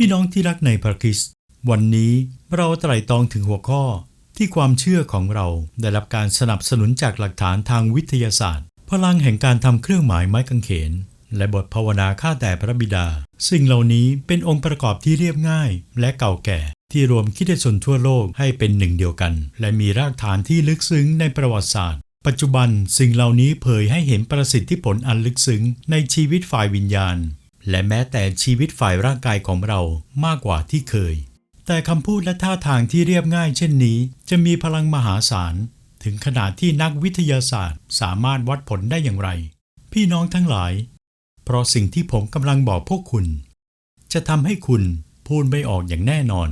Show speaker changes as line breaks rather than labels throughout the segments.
พี่น้องที่รักในพระคริสต์วันนี้เราไตร่ตรองถึงหัวข้อ ที่ความเชื่อของเราได้รับการสนับสนุนจากหลักฐานทางวิทยาศาสตร์ พลังแห่งการทำเครื่องหมายไม้กางเขน และบทภาวนาข้าแต่พระบิดา สิ่งเหล่านี้เป็นองค์ประกอบที่เรียบง่ายและเก่าแก่ ที่รวมคิดชนทั่วโลกให้เป็นหนึ่งเดียวกัน และมีรากฐานที่ลึกซึ้งในประวัติศาสตร์ปัจจุบันสิ่งเหล่านี้เผยให้เห็นประสิทธิผลอันลึกซึ้งในชีวิตฝ่ายวิญญาณ และแม้แต่ชีวิตฝ่ายร่างกายของเรามากกว่าที่เคย แต่คำพูดและท่าทางที่เรียบง่ายเช่นนี้ จะมีพลังมหาศาล ถึงขนาดที่นักวิทยาศาสตร์สามารถวัดผลได้อย่างไร พี่น้องทั้งหลาย เพราะสิ่งที่ผมกำลังบอกพวกคุณ จะทำให้คุณพูดไม่ออกอย่างแน่นอน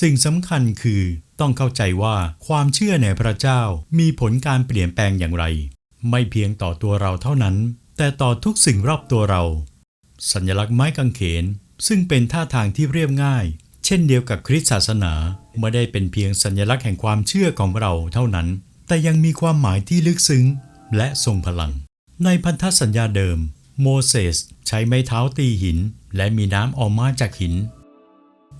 สิ่งสำคัญคือต้องเข้าใจว่าความเชื่อในพระเจ้ามีผลการเปลี่ยนแปลงอย่างไร ไม่เพียงต่อตัวเราเท่านั้น แต่ต่อทุกสิ่งรอบตัวเรา สัญลักษณ์ไม้กางเขน ซึ่งเป็นท่าทางที่เรียบง่าย เช่นเดียวกับคริสตศาสนาไม่ได้เป็นเพียงสัญลักษณ์แห่งความเชื่อของเราเท่านั้น แต่ยังมีความหมายที่ลึกซึ้ง และทรงพลัง ในพันธสัญญาเดิม โมเสสใช้ไม้เท้าตีหิน และมีน้ำออกมาจากหิน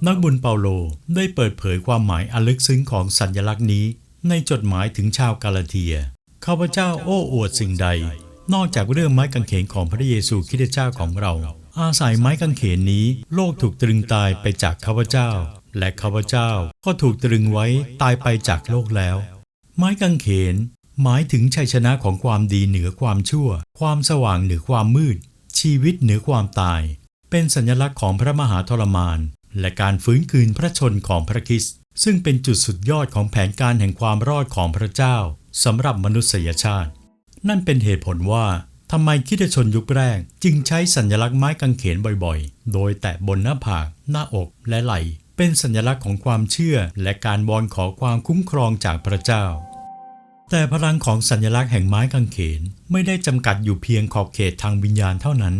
นักบุญเปาโลได้เปิดเผยความหมายอันลึกซึ้งของสัญลักษณ์นี้ ในจดหมายถึงชาวกาลาเทียข้าพเจ้าโอ้อวดสิ่งใด นอกจากเรื่องไม้กางเขนของพระเยซูคริสต์เจ้าของเรา อาศัยไม้กางเขนนี้ โลกถูกตรึงตายไปจากข้าพเจ้า และข้าพเจ้าก็ถูกตรึงไว้ตายไปจากโลกแล้ว ไม้กางเขน หมายถึงชัยชนะของความดีเหนือความชั่ว ความสว่างเหนือความมืด ชีวิตเหนือความตาย เป็นสัญลักษณ์ของพระมหาทรมาน และการฟื้นคืนพระชนของพระคริสต์ซึ่งเป็นจุดสุดยอดของแผนการแห่งความรอดของพระเจ้าสำหรับมนุษยชาติ นั่นเป็นเหตุผลว่าทำไมคิดชนยุคแรก จึงใช้สัญลักษณ์ไม้กางเขนบ่อยๆ โดยแตะบนหน้าผาก หน้าอกและไหล่ เป็นสัญลักษณ์ของความเชื่อและการบอนขอความคุ้มครองจากพระเจ้า แต่พลังของสัญลักษณ์แห่งไม้กางเขนไม่ได้จำกัดอยู่เพียงขอบเขตทางวิญญาณเท่านั้น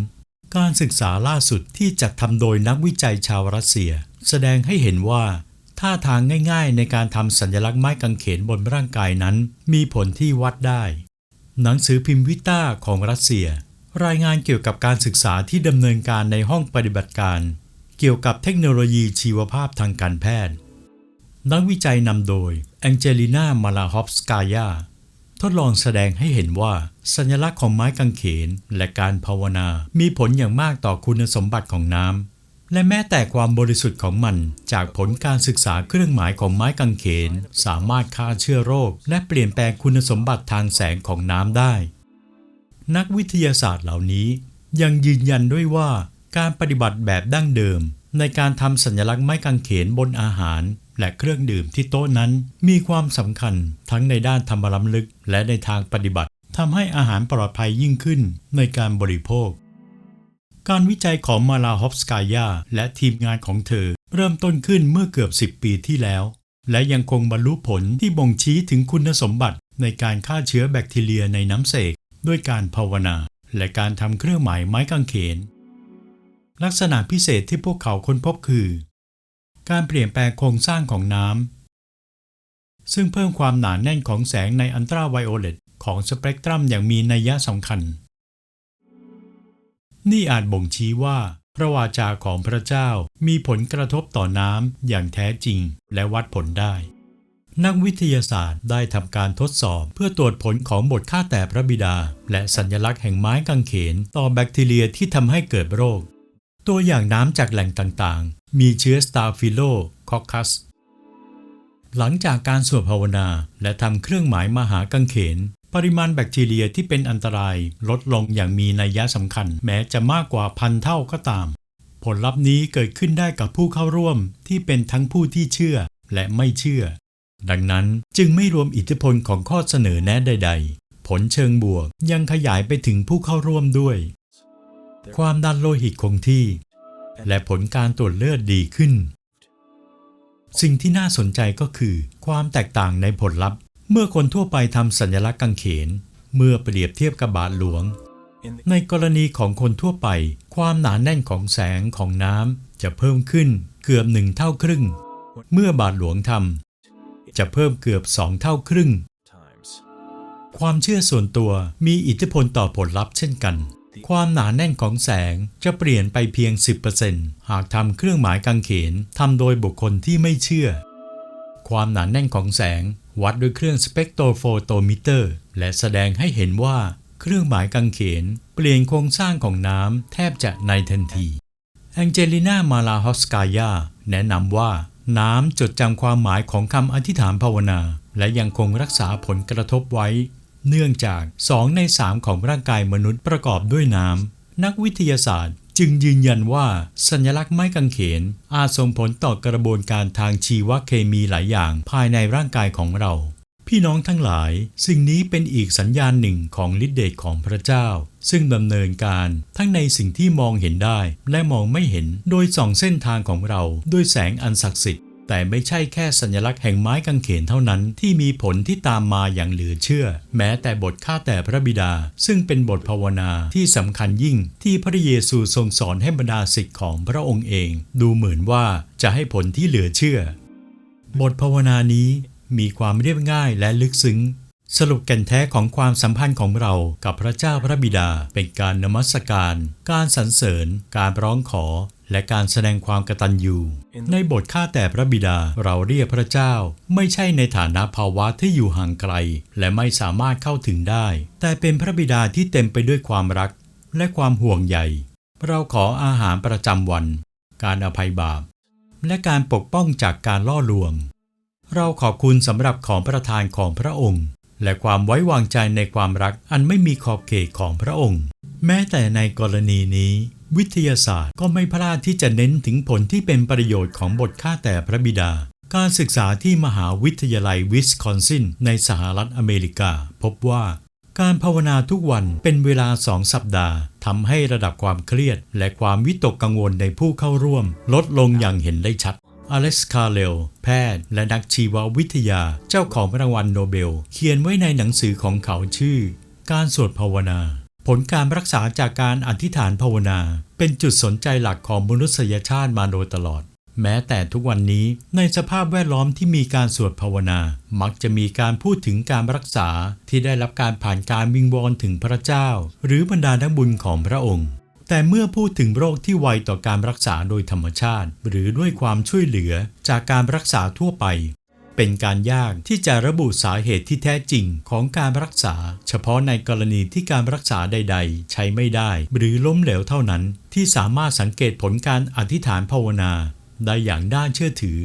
การศึกษาล่าสุดที่จัดทำโดยนักวิจัยชาวรัสเซีย แสดงให้เห็นว่าท่าทางง่ายๆ ในการทำสัญลักษณ์ไม้กางเขนบนร่างกายนั้น มีผลที่วัดได้ หนังสือพิมพ์วิต้าของรัสเซีย รายงานเกี่ยวกับการศึกษาที่ดำเนินการในห้องปฏิบัติการ เกี่ยวกับเทคโนโลยีชีวภาพทางการแพทย์ นักวิจัยนำโดยแองเจลินามาลาฮอฟสกายาทดลองแสดงให้เห็นว่า สัญลักษณ์ของไม้กางเขนและการภาวนา มีผลอย่างมากต่อคุณสมบัติของน้ำ และแม้แต่ความบริสุทธิ์ของมัน จากผลการศึกษาเครื่องหมายของไม้กางเขน สามารถฆ่าเชื้อโรค และเปลี่ยนแปลงคุณสมบัติทางแสงของน้ำได้ นักวิทยาศาสตร์เหล่านี้ยังยืนยันด้วยว่าการปฏิบัติแบบดั้งเดิม ในการทำสัญลักษณ์ไม้กางเขนบนอาหาร และเครื่องดื่มที่โต๊ะนั้น มีความสำคัญทั้งในด้านธรรมล้ำลึก และในทางปฏิบัติทำให้อาหารปลอดภัยยิ่งขึ้นในการบริโภค การวิจัยของมาลาฮอฟสกายาและทีมงานของเธอ เริ่มต้นขึ้นเมื่อเกือบ 10 ปีที่แล้ว และยังคงบรรลุผลที่บ่งชี้ถึงคุณสมบัติในการฆ่าเชื้อแบคทีเรียในน้ำเสกด้วยการภาวนา และการทำเครื่องหมายไม้กางเขน ลักษณะพิเศษที่พวกเขาค้นพบคือ การเปลี่ยนแปลงโครงสร้างของน้ำซึ่งเพิ่มความหนาแน่นของแสงในอันตราไวโอเลตของสเปกตรัมอย่างมีนัยยะสำคัญ นี่อาจบ่งชี้ว่าพระวาจาของพระเจ้ามีผลกระทบต่อน้ำอย่างแท้จริงและวัดผลได้ นักวิทยาศาสตร์ได้ทำการทดสอบเพื่อตรวจผลของบทค่าแต่พระบิดา และสัญลักษณ์แห่งไม้กางเขนต่อแบคทีเรียที่ทำให้เกิดโรค ตัวอย่างน้ำจากแหล่งต่างๆ มีเชื้อสตาฟิโลคอคัสหลังจากการสวดภาวนาและทำเครื่องหมายมหากางเขน ปริมาณแบคทีเรียที่เป็นอันตรายลดลงอย่างมีนัยยะสำคัญ แม้จะมากกว่าพันเท่าก็ตาม ผลลัพธ์นี้เกิดขึ้นได้กับผู้เข้าร่วมที่เป็นทั้งผู้ที่เชื่อและไม่เชื่อ ดังนั้นจึงไม่รวมอิทธิพลของข้อเสนอแนะใด ๆ ผลเชิงบวกยังขยายไปถึงผู้เข้าร่วมด้วย ความดันโลหิตคงที่ และผลการตรวจเลือดดีขึ้น สิ่งที่น่าสนใจก็คือ ความแตกต่างในผลลัพธ์ เมื่อคนทั่วไปทำสัญลักษณ์กางเขน เมื่อเปรียบเทียบกับบาทหลวง ในกรณีของคนทั่วไป ความหนาแน่นของแสงของน้ำจะเพิ่มขึ้นเกือบหนึ่งเท่าครึ่ง เมื่อบาทหลวงทำจะเพิ่มเกือบสองเท่าครึ่ง ความเชื่อส่วนตัวมีอิทธิพลต่อผลลัพธ์เช่นกัน ความหนาแน่นของแสงจะเปลี่ยนไปเพียง 10%หากทำเครื่องหมายกางเขนทำโดยบุคคลที่ไม่เชื่อ ความหนาแน่นของแสง วัดด้วยเครื่องสเปกโตรโฟโตมิเตอร์ และแสดงให้เห็นว่าเครื่องหมายกางเขน เปลี่ยนโครงสร้างของน้ำแทบจะในทันที แองเจลิน่ามาลาฮอสกายาแนะนำว่าน้ำจดจำความหมายของคำอธิษฐานภาวนา และยังคงรักษาผลกระทบไว้ เนื่องจาก 2 ใน 3 ของร่างกายมนุษย์ประกอบด้วยน้ำนักวิทยาศาสตร์ จึงยืนยันว่าสัญลักษณ์ไม้กางเขน อาจส่งผลต่อกระบวนการทางชีวเคมีหลายอย่างภายในร่างกายของเรา พี่น้องทั้งหลาย สิ่งนี้เป็นอีกสัญญาณหนึ่งของฤทธิเดชของพระเจ้า ซึ่งดำเนินการทั้งในสิ่งที่มองเห็นได้ และมองไม่เห็น โดยส่องเส้นทางของเราด้วยแสงอันศักดิ์สิทธิ์ แต่ไม่ใช่แค่สัญลักษณ์แห่งไม้กางเขนเท่านั้นที่มีผลที่ตามมาอย่างเหลือเชื่อ แม้แต่บทข้าแต่พระบิดา ซึ่งเป็นบทภาวนาที่สำคัญยิ่งที่พระเยซูทรงสอนให้บรรดาศิษย์ของพระองค์เอง ดูเหมือนว่าจะให้ผลที่เหลือเชื่อ บทภาวนานี้มีความเรียบง่ายและลึกซึ้ง สรุปแก่นแท้ของความสัมพันธ์ของเรากับพระเจ้าพระบิดา เป็นการนมัสการ การสรรเสริญ การร้องขอ และการแสดงความกตัญญูในบทข้าแต่พระบิดาเราเรียกพระเจ้า ไม่ใช่ในฐานะภาวะที่อยู่ห่างไกล และไม่สามารถเข้าถึงได้ แต่เป็นพระบิดาที่เต็มไปด้วยความรัก และความห่วงใยเราขออาหารประจำวัน การอภัยบาป และการปกป้องจากการล่อลวง เราขอบคุณสำหรับของประทานของพระองค์ และความไว้วางใจในความรักอันไม่มีขอบเขตของพระองค์ แม้แต่ในกรณีนี้ วิทยาศาสตร์ก็ไม่พลาดที่จะเน้นถึงผลที่เป็นประโยชน์ของบทข้าแต่พระบิดา การศึกษาที่มหาวิทยาลัยวิสคอนซินในสหรัฐอเมริกา พบว่า การภาวนาทุกวันเป็นเวลาสองสัปดาห์ทำให้ระดับความเครียด และความวิตกกังวลในผู้เข้าร่วม ลดลงอย่างเห็นได้ชัดอเล็กซ์คาร์เลลแพทย์ และนักชีววิทยาเจ้าของรางวัลโนเบล เขียนไว้ในหนังสือของเขาชื่อ การสวดภาวนา ผลการรักษาจากการอธิษฐานภาวนา เป็นจุดสนใจหลักของมนุษยชาติมาโดยตลอด แม้แต่ทุกวันนี้ในสภาพแวดล้อมที่มีการสวดภาวนา มักจะมีการพูดถึงการรักษาที่ได้รับการผ่านการวิงวอนถึงพระเจ้า หรือบรรดานักบุญของพระองค์ แต่เมื่อพูดถึงโรคที่ไวต่อการรักษาโดยธรรมชาติ หรือด้วยความช่วยเหลือจากการรักษาทั่วไป เป็นการยากที่จะระบุสาเหตุที่แท้จริงของการรักษา เฉพาะในกรณีที่การรักษาใด ๆ ใช้ไม่ได้ หรือล้มเหลวเท่านั้น ที่สามารถสังเกตผลการอธิษฐานภาวนาได้อย่างน่าเชื่อถือ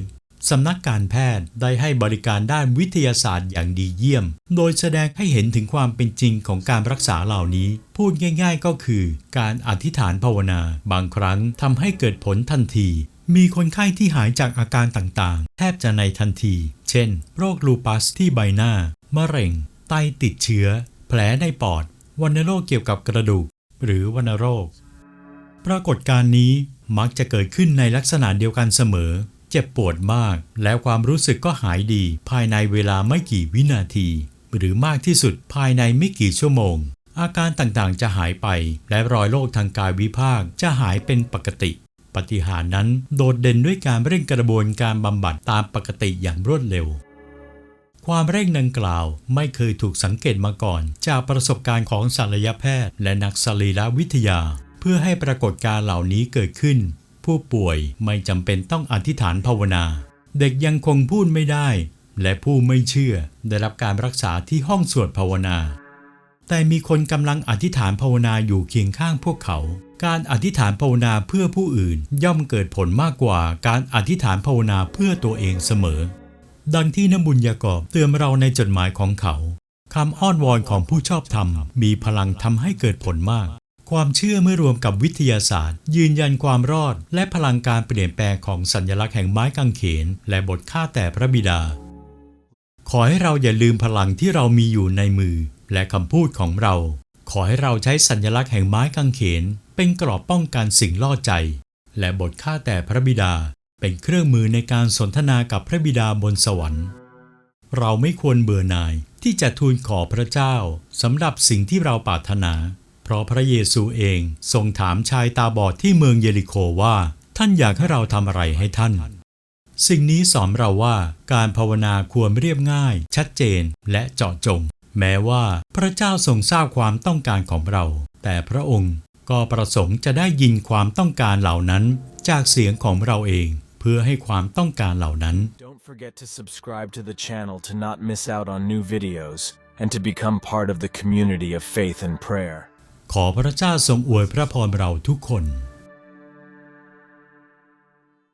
สำนักการแพทย์ได้ให้บริการด้านวิทยาศาสตร์อย่างดีเยี่ยม โดยแสดงให้เห็นถึงความเป็นจริงของการรักษาเหล่านี้ พูดง่าย ๆ ก็คือ การอธิษฐานภาวนา บางครั้งทำให้เกิดผลทันที มีคนไข้ที่หายจากอาการต่างๆ แทบจะในทันที เช่น โรคลูปัสที่ใบหน้า มะเร็ง ไตติดเชื้อ แผลในปอด วัณโรคเกี่ยวกับกระดูก หรือวัณโรค ปรากฏการณ์นี้มักจะเกิดขึ้นในลักษณะเดียวกันเสมอ เจ็บปวดมาก แล้วความรู้สึกก็หายดี ภายในเวลาไม่กี่วินาที หรือมากที่สุดภายในไม่กี่ชั่วโมง อาการต่างๆ จะหายไป และรอยโรคทางกายวิภาคจะหายเป็นปกติ ปฏิหารนั้นโดดเด่นด้วยการเร่งกระบวนการบำบัดตามปกติอย่างรวดเร็ว ความเร่งดังกล่าวไม่เคยถูกสังเกตมาก่อน จากประสบการณ์ของศัลยแพทย์ และนักสรีรวิทยา เพื่อให้ปรากฏการเหล่านี้เกิดขึ้น ผู้ป่วยไม่จำเป็นต้องอธิษฐานภาวนา เด็กยังคงพูดไม่ได้ และผู้ไม่เชื่อได้รับการรักษาที่ห้องสวดภาวนา แต่มีคนกำลังอธิษฐานภาวนาอยู่เคียงข้างพวกเขา การอธิษฐานภาวนาเพื่อผู้อื่นย่อมเกิดผลมากกว่าการอธิษฐานภาวนาเพื่อตัวเองเสมอ ดังที่นบุญยากอบเตือนเราในจดหมายของเขาคำอ้อนวอนของผู้ชอบธรรม มีพลังทำให้เกิดผลมาก ความเชื่อเมื่อรวมกับวิทยาศาสตร์ ยืนยันความรอด และพลังการเปลี่ยนแปลงของสัญลักษณ์แห่งไม้กางเขน และบทข้าแต่พระบิดา ขอให้เราอย่าลืมพลังที่เรามีอยู่ในมือ และคำพูดของเรา ขอให้เราใช้สัญลักษณ์แห่งไม้กางเขน เป็นกรอบป้องกันสิ่งล่อใจ และบทข้าแต่พระบิดาเป็นเครื่องมือในการสนทนากับพระบิดาบนสวรรค์ เราไม่ควรเบื่อหน่ายที่จะทูลขอพระเจ้าสำหรับสิ่งที่เราปรารถนา เพราะพระเยซูเองทรงถามชายตาบอดที่เมืองเยริโคว่า ท่านอยากให้เราทำอะไรให้ท่าน สิ่งนี้สอนเราว่าการภาวนาควรเรียบง่าย ชัดเจนและเจาะจง แม้ว่าพระเจ้าทรงทราบความต้องการของเรา แต่พระองค์ ก็ประสงค์จะได้ยินความต้องการเหล่านั้นจากเสียงของเราเอง เพื่อให้ความต้องการเหล่านั้น
Don't forget to subscribe to the channel to not miss out on new videos and to become part of the community of faith and prayer.
ขอพระเจ้าทรงอวยพระพรเราทุกคน